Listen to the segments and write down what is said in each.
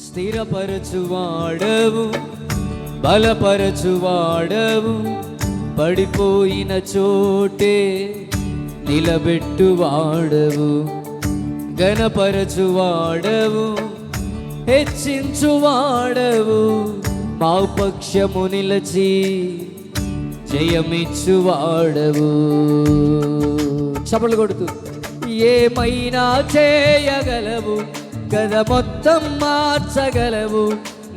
స్థిరపరచువాడవు బలపరచువాడవు పడిపోయిన చోటే నిలబెట్టువాడవు గణపరచువాడవు హెచ్చించువాడవు మా పక్షము నిలచి జయమిచ్చువాడవు. చపలు కొడుతూ ఏమైనా చేయగలవు? గద మొత్తం మార్చగలవు.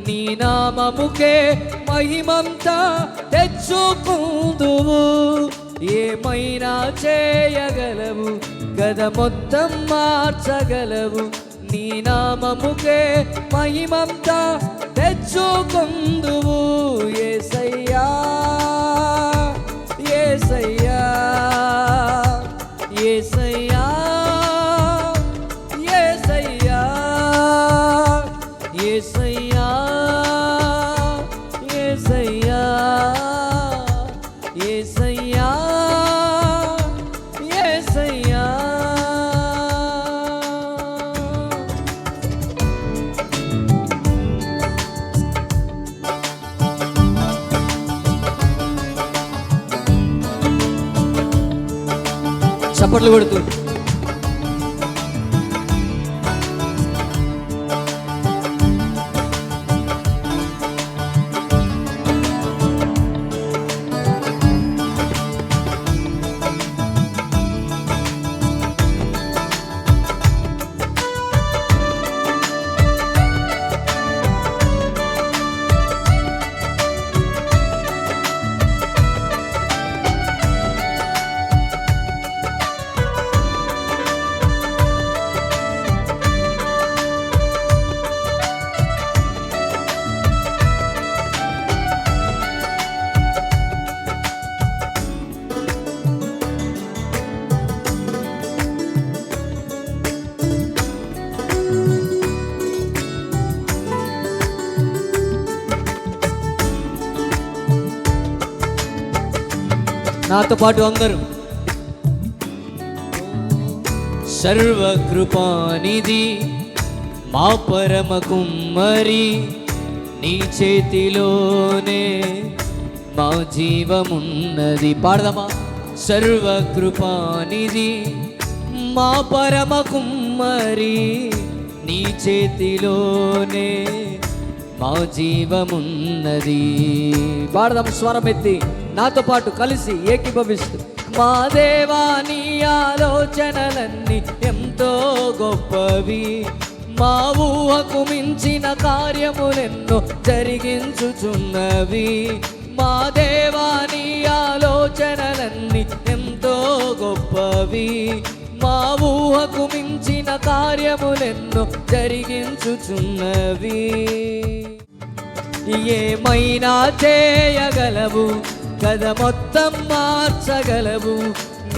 నీ నామముకే మహిమంతా తెచ్చుకుందువు. ఏమైనా చేయగలవు. గద మొత్తం మార్చగలవు. నీ నామముకే మహిమంతా తెచ్చుకుందువు. ఏసయ్యా ఏసయ్యా ఏసయ్యా ఏసయ్యా. చప్పట్లు కొడుతూ నాతో పాటు అందరూ. సర్వకృపానిధి మా పరమ కుమ్మరి నీ చేతిలోనే మా జీవమున్నది. పాడదామా? సర్వకృపానిధి మా పరమ కుమ్మరి నీ చేతిలోనే మా జీవమున్నది. పాడదాం స్వరం ఎత్తి. నాతో పాటు కలిసి ఏకీభవిస్తూ మా దేవా నీ ఆలోచనలన్నీ ఎంతో గొప్పవి. మా ఊహకు మించిన కార్యములెన్నో జరిగించుచున్నవి. మా దేవా నీ ఆలోచనలన్నీ ఎంతో గొప్పవి. మా ఊహకు మించిన కార్యములెన్నో జరిగించుచున్నవి. ఏమైనా చేయగలవు? కథ మొత్తం మార్చగలవు.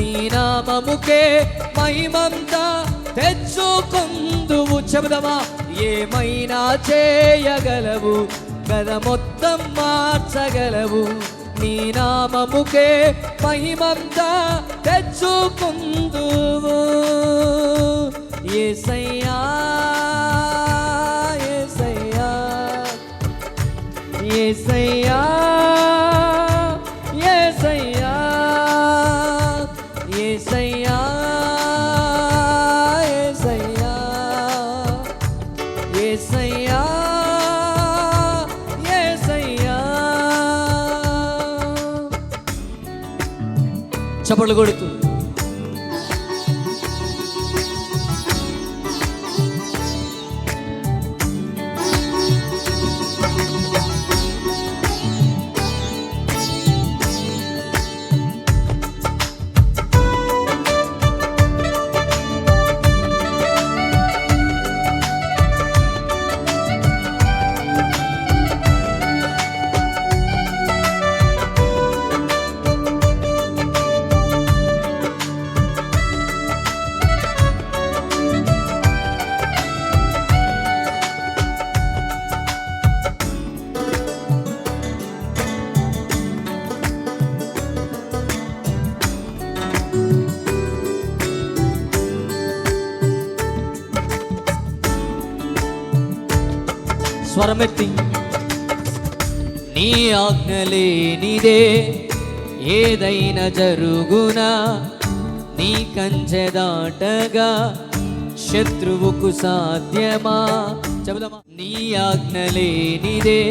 నీ నామముకే మహిమంతా తెచ్చుకుందువు. చెబుదమా ఏమైనా చేయగలవు? కథ మొత్తం మార్చగలవు. నీ నామముకే మహిమంతా తెచ్చుకుందువు. ఏసయ్యా ఏసయ్యా ఏసయ్యా. కష్టపడగొడుతుంది. స్వరమెత్తి నీ ఆజ్ఞలేనిదే ఏదైనా జరుగునా? నీ కంచె దాటగా శత్రువుకు సాధ్యమా? చెబుదామా? నీ ఆజ్ఞలేనిదే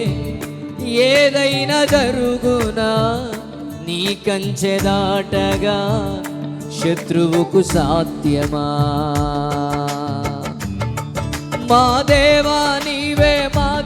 ఏదైనా జరుగునా? నీ కంచె దాటగా శత్రువుకు సాధ్యమా? మా దేవా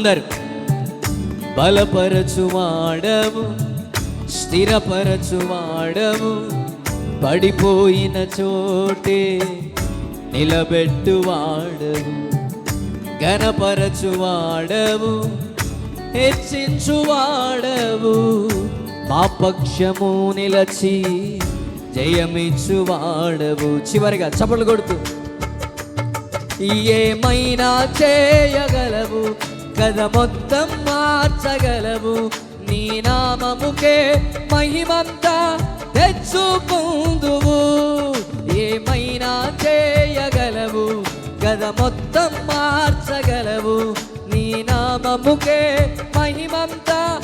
అందరు బలపరచువాడవు స్థిరపరచువాడవు పడిపోయిన చోటే నిలబెట్టువాడవు గణపరచువాడవు హెచ్చించువాడవు మా పక్షము నిలచి జయమిచ్చువాడవు చివరిగా చప్పట్లు కొడుతూ ఏమైనా చేయగలవు కథ మొత్తం మార్చగలవు. నీ నామముకే మహిమంతా తెచ్చుకుందువు. ఏమైనా చేయగలవు. గద మొత్తం మార్చగలవు. నీ నామముకే మహిమంతా